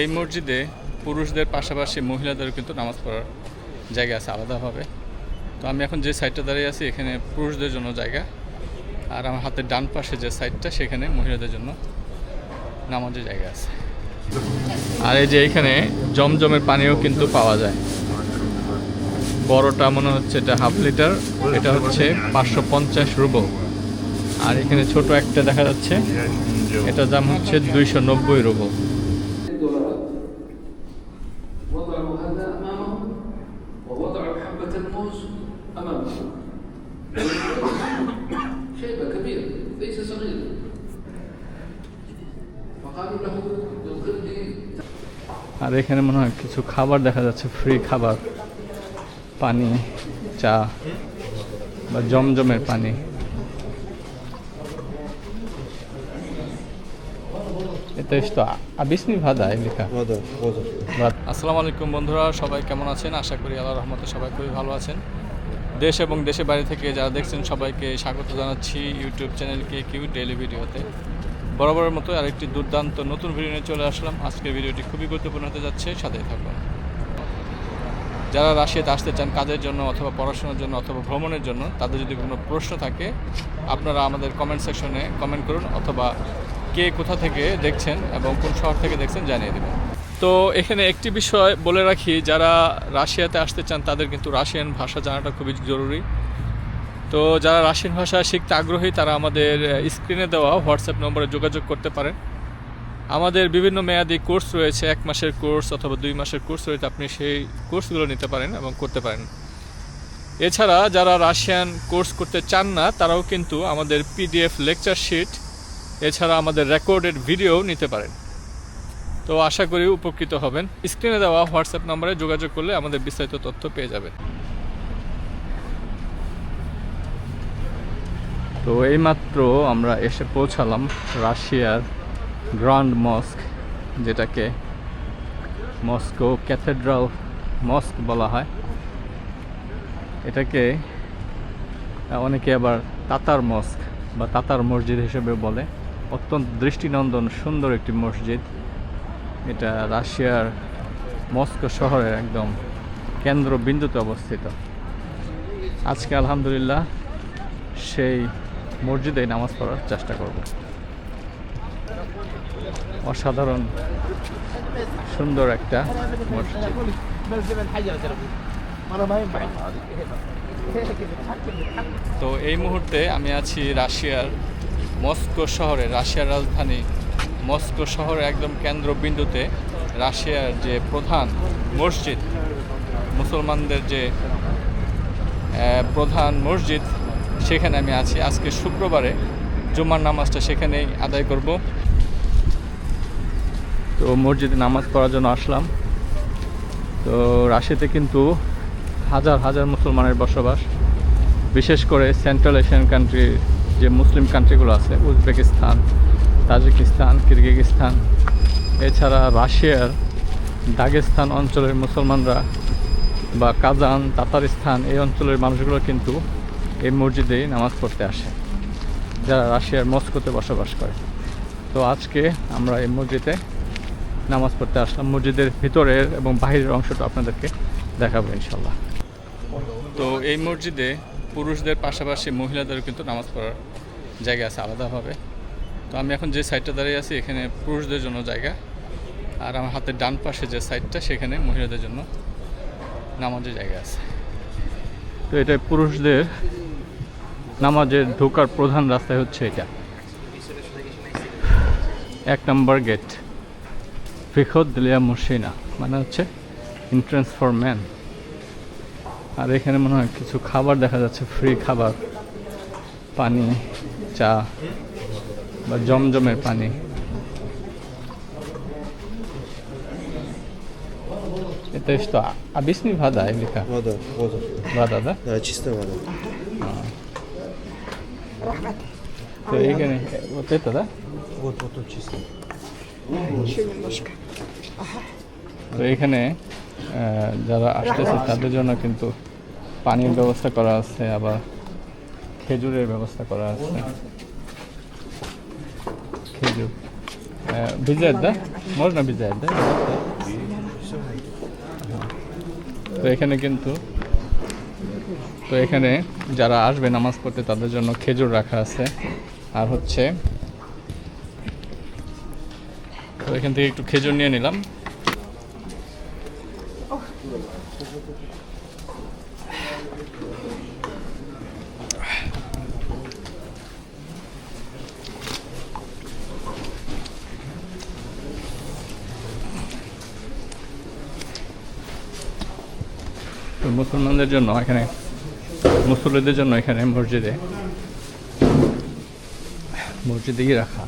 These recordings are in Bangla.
এই মসজিদে পুরুষদের পাশাপাশি মহিলাদেরও কিন্তু নামাজ পড়ার জায়গা আছে আলাদাভাবে। তো আমি এখন যে সাইডটা দাঁড়িয়ে আছি, এখানে পুরুষদের জন্য জায়গা। আর আমার হাতের ডান পাশে যে সাইডটা, সেখানে মহিলাদের জন্য নামাজের জায়গা আছে। আর এই যে এখানে জমজমের পানিও কিন্তু পাওয়া যায়। বড়টা মনে হচ্ছে এটা হাফ লিটার, এটা হচ্ছে পাঁচশো পঞ্চাশ রুবো। আর এখানে ছোট একটা দেখা যাচ্ছে, এটার দাম হচ্ছে দুইশো নব্বই রুবো। এখানে মনে হয় কিছু খাবার দেখা যাচ্ছে ফ্রি খাবার। পানি চা বা জমজমের পানি। লেখা আসসালামু আলাইকুম বন্ধুরা সবাই কেমন আছেন? আশা করি আল্লাহ রহমতে সবাই খুবই ভালো আছেন। দেশ এবং দেশের বাইরে থেকে যারা দেখছেন সবাইকে স্বাগত জানাচ্ছি YouTube channel K Q daily ভিডিওতে। বরাবরের মতো আরেকটি দুর্দান্ত নতুন ভিডিও নিয়ে চলে আসলাম। আজকের ভিডিওটি খুবই গুরুত্বপূর্ণ হতে যাচ্ছে, সাথেই থাকুন। যারা রাশিয়াতে আসতে চান কাজের জন্য অথবা পড়াশোনার জন্য অথবা ভ্রমণের জন্য, তাদের যদি কোনো প্রশ্ন থাকে, আপনারা আমাদের কমেন্ট সেকশনে কমেন্ট করুন অথবা কে কোথা থেকে দেখছেন এবং কোন শহর থেকে দেখছেন জানিয়ে দেবেন। তো এখানে একটি বিষয় বলে রাখি, যারা রাশিয়াতে আসতে চান তাদের কিন্তু রাশিয়ান ভাষা জানাটা খুবই জরুরি। তো যারা রাশিয়ান ভাষা শিখতে আগ্রহী, তারা আমাদের স্ক্রিনে দেওয়া হোয়াটসঅ্যাপ নম্বরে যোগাযোগ করতে পারেন। আমাদের বিভিন্ন মেয়াদি কোর্স রয়েছে, এক মাসের কোর্স অথবা দুই মাসের কোর্স রয়েছে, আপনি সেই কোর্সগুলো নিতে পারেন এবং করতে পারেন। এছাড়া যারা রাশিয়ান কোর্স করতে চান না, তারাও কিন্তু আমাদের পিডিএফ লেকচার শিট এছাড়া আমাদের রেকর্ডেড ভিডিও নিতে পারেন। তো আশা করি উপকৃত হবেন। স্ক্রিনে দেওয়া হোয়াটসঅ্যাপ নম্বরে যোগাযোগ করলে আমাদের বিস্তারিত তথ্য পেয়ে যাবেন। তো এইমাত্র আমরা এসে পৌঁছালাম রাশিয়ার গ্র্যান্ড মস্ক, যেটাকে মস্কো ক্যাথেড্রাল মস্ক বলা হয়। এটাকে অনেকে আবার তাতার মস্ক বা তাতার মসজিদ হিসেবে বলে। অত্যন্ত দৃষ্টিনন্দন, সুন্দর একটি মসজিদ। এটা রাশিয়ার মস্কো শহরের একদম কেন্দ্রবিন্দুতে অবস্থিত। আজকে আলহামদুলিল্লাহ সেই মসজিদে নামাজ পড়ার চেষ্টা করব। অসাধারণ, সুন্দর একটা তো এই মুহূর্তে আমি আছি রাশিয়ার মস্কো শহরে, রাশিয়ার রাজধানী মস্কো শহরের একদম কেন্দ্রবিন্দুতে রাশিয়ার যে প্রধান মসজিদ, মুসলমানদের যে প্রধান মসজিদ সেখানে আমি আছি। আজকে শুক্রবারে জুমার নামাজটা সেখানেই আদায় করব। তো মসজিদে নামাজ পড়ার জন্য আসলাম। তো রাশিয়াতে কিন্তু হাজার হাজার মুসলমানের বসবাস। বিশেষ করে সেন্ট্রাল এশিয়ান কান্ট্রির যে মুসলিম কান্ট্রিগুলো আছে, উজবেকিস্তান, তাজিকিস্তান, কিরগিজস্তান, এছাড়া রাশিয়ার দাগেস্তান অঞ্চলের মুসলমানরা বা কাজান, তাতারিস্তান এই অঞ্চলের মানুষগুলো কিন্তু এই মসজিদেই নামাজ পড়তে আসে, যারা রাশিয়ার মস্কোতে বসবাস করে। তো আজকে আমরা এই মসজিদে নামাজ পড়তে আসলাম। মসজিদের ভিতরের এবং বাহিরের অংশটা আপনাদেরকে দেখাবো ইনশাল্লাহ তো এই মসজিদে পুরুষদের পাশাপাশি মহিলাদেরও কিন্তু নামাজ পড়ার জায়গা আছে আলাদাভাবে। তো আমি এখন যে সাইডটা দাঁড়িয়ে আছি, এখানে পুরুষদের জন্য জায়গা। আর আমার হাতের ডান পাশে যে সাইডটা, সেখানে মহিলাদের জন্য নামাজের জায়গা আছে। তো এটা পুরুষদের নামাজের ঢোকার প্রধান রাস্তায় হচ্ছে এটা এক নম্বর গেট ফিখত দিলিয়া মুর্শিনা মানে হচ্ছে এন্ট্রান্স ফর ম্যান আর এখানে মনে হয় কিছু খাবার দেখা যাচ্ছে ফ্রি খাবার পানি চা বা জমজমের পানি Это что, объясни вода или как? вода вода Вода, да? да чистая вода То এখানে вот это, да? вот вот тут чисто Еще немножко. তো এখানে আহ, যারা আসতেছে তাদের জন্য কিন্তু পানির ব্যবস্থা করা আছে আবার খেজুরের ব্যবস্থা করা আছে খেজুর ভিজের দা Можно взять, да? তো এখানে কিন্তু তো এখানে যারা আসবে নামাজ পড়তে, তাদের জন্য খেজুর রাখা আছে। আর হচ্ছে, তো এখান থেকে একটু খেজুর নিয়ে নিলাম। মুসলমানদের জন্য এখানে মুসল্লিদের জন্য এখানে মসজিদে মসজিদে গিয়ে রাখা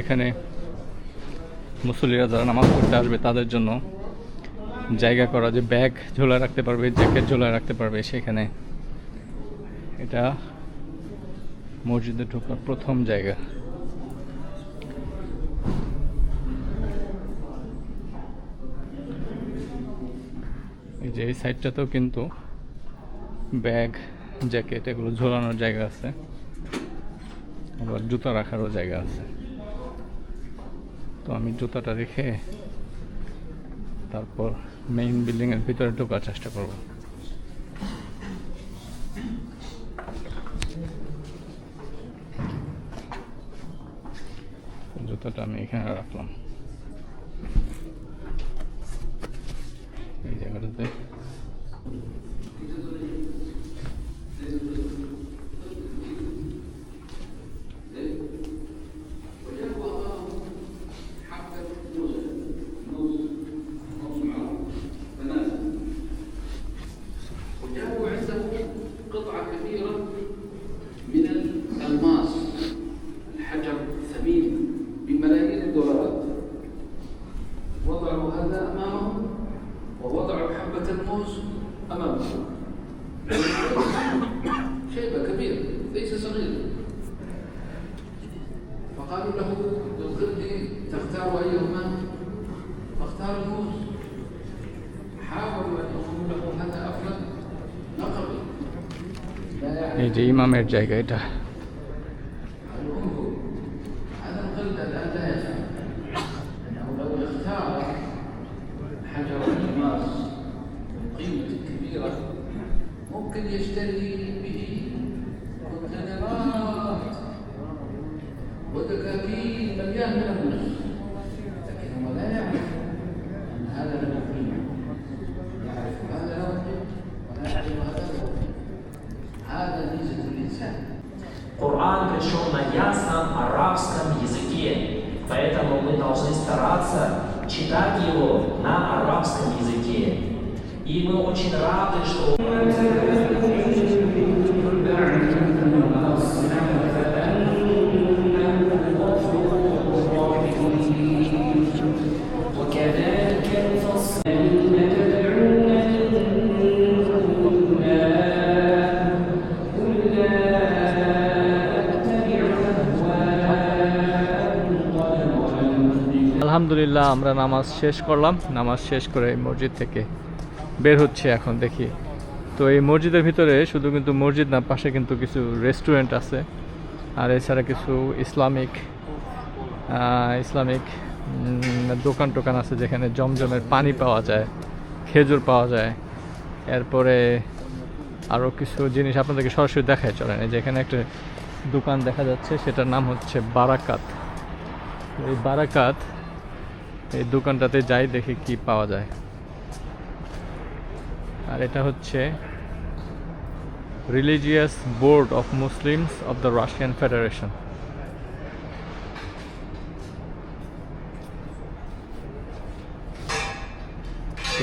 এখানে মুসল্লিরা যারা নামাজ পড়তে আসবে তাদের জন্য জায়গা করা যে ব্যাগ ঝোলা রাখতে পারবে, জ্যাকেট ঝোলা রাখতে পারবে সেখানে। এটা মসজিদে ঢোকার প্রথম জায়গা। এই যে এই সাইডটাতেও কিন্তু ব্যাগ, জ্যাকেট এগুলো ঝোলানোর জায়গা আছে। আবার জুতা রাখারও জায়গা আছে। তো আমি জুতাটা রেখে তারপর মেইন বিল্ডিংয়ের ভিতরে ঢোকার চেষ্টা করব। জুতাটা আমি এখানে রাখলাম। এই জায়গাটাতে أمامه. شيبة كبيرة ليس صغيرة فقالوا له للظل تختار أيهما؟ فاختار الموز. حاولوا أن يقولوا له هذا أفضل نقل لا يعني إمام الجاي ممكن يشتري به كونتينرات ودكاكين مليان من الفلوس لكن هو لا يعرف أن هذا له قيمة يعرف هذا له قيمة ولا يعرف هذا له قيمة هذا ميزة الإنسان Коран пришел на ясном арабском языке, поэтому мы должны стараться читать его на арабском языке. И мы очень рады, что... আলহামদুলিল্লাহ আমরা নামাজ শেষ করলাম। নামাজ শেষ করে মসজিদ থেকে বের হচ্ছে এখন, দেখি। তো এই মসজিদের ভিতরে শুধু কিন্তু মসজিদ না, পাশে কিন্তু কিছু রেস্টুরেন্ট আছে। আর এছাড়া কিছু ইসলামিক ইসলামিক দোকান টোকান আছে যেখানে জমজমের পানি পাওয়া যায়, খেজুর পাওয়া যায়। এরপরে আরও কিছু জিনিস আপনাদেরকে সরাসরি দেখায় চলেন। যেখানে একটা দোকান দেখা যাচ্ছে, সেটার নাম হচ্ছে বারাকাত। এই বারাকাত, এই দোকানটাতে যাই দেখি কি পাওয়া যায়। আর এটা হচ্ছে religious board of Muslims of the Russian federation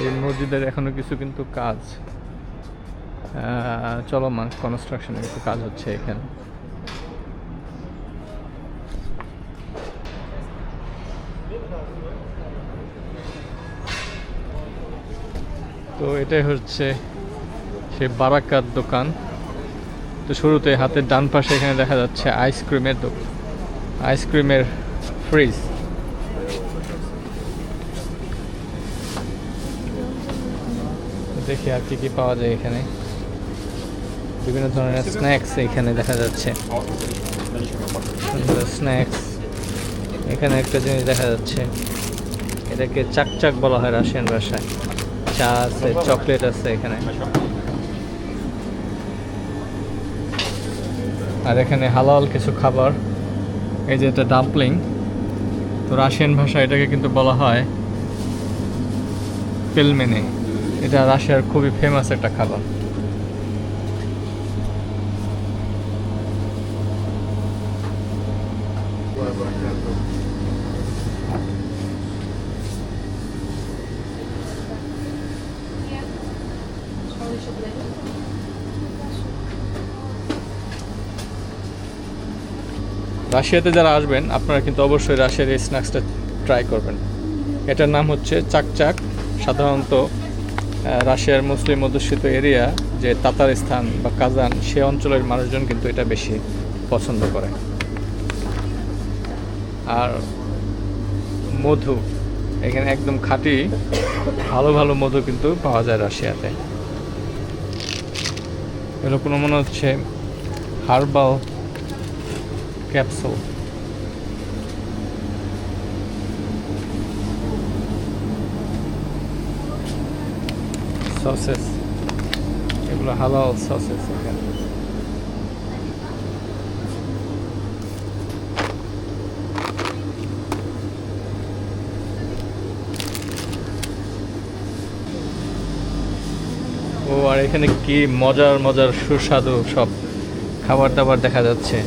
এই মসজিদের এখনও কিছু কিন্তু কাজ চলমান কনস্ট্রাকশনের কিছু কাজ হচ্ছে এখানে। তো এটাই হচ্ছে সে বারাকার দোকান। তো শুরুতে হাতের ডান পাশে এখানে দেখা যাচ্ছে আইসক্রিমের দোকান আইসক্রিমের ফ্রিজ দেখি আর কি কি পাওয়া যায় এখানে। বিভিন্ন ধরনের স্ন্যাক্স এখানে দেখা যাচ্ছে। স্ন্যাক্স এখানে একটা জিনিস দেখা যাচ্ছে। এটাকে চাকচাক বলা হয় রাশিয়ান ভাষায়। চা আছে, চকলেট আছে এখানে। আর এখানে হালাল কিছু খাবার। এই যে এটা ডাম্পলিং তো রাশিয়ান ভাষা এটাকে কিন্তু বলা হয় পেলমেনে এটা রাশিয়ার খুবই ফেমাস একটা খাবার। রাশিয়াতে যারা আসবেন, আপনারা কিন্তু অবশ্যই রাশিয়ার এই স্ন্যাক্সটা ট্রাই করবেন। এটার নাম হচ্ছে চাকচাক, সাধারণত রাশিয়ার মুসলিম অধ্যুষিত এরিয়া যে তাতারিস্তান বা কাজান, সে অঞ্চলের মানুষজন কিন্তু এটা বেশি পছন্দ করে। আর মধু, এখানে একদম খাঁটি, ভালো ভালো মধু কিন্তু পাওয়া যায় রাশিয়াতে। এরকম মনে হচ্ছে হার্বাল ক্যাপসুল। সসেস এগুলো হালাল সসেস ও, আর এখানে কি মজার মজার সুস্বাদু সব খাবার দাবার দেখা যাচ্ছে।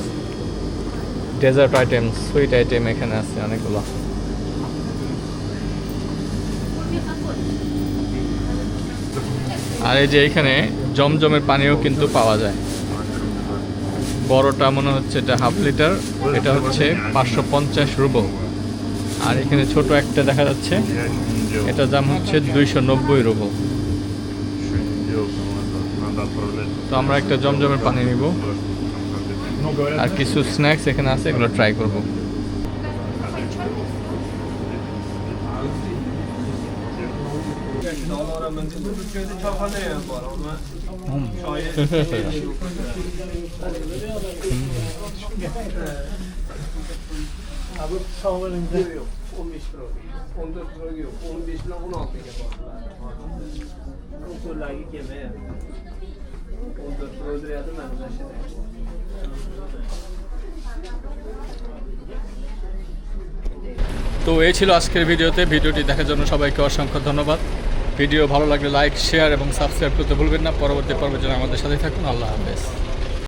ডেজার্ট আইটেম সুইট আইটেম এখানে আছে অনেকগুলো। আর এই যে এখানে জমজমের পানিও কিন্তু পাওয়া যায়। বড়টা মনে হচ্ছে এটা হাফ লিটার, এটা হচ্ছে পাঁচশো পঞ্চাশ রুবো। আর এখানে ছোট একটা দেখা যাচ্ছে এটার দাম হচ্ছে দুইশো নব্বই রুবো। তো আমরা একটা জমজমের পানি নিব। আর কিছু স্ন্যাক্স এখানে আছে এগুলো ট্রাই করব Abi sağlarında yok. 15 pro. 14 pro yok. 15 ile 16 gibi. O lagi keme. 14 pro diriyadi ben de তো এই ছিল আজকের ভিডিওতে। ভিডিওটি দেখার জন্য সবাইকে অসংখ্য ধন্যবাদ। ভিডিও ভালো লাগলে লাইক, শেয়ার এবং সাবস্ক্রাইব করতে ভুলবেন না। পরবর্তী পর্বের জন্য আমাদের সাথে থাকুন। আল্লাহ হাফেজ।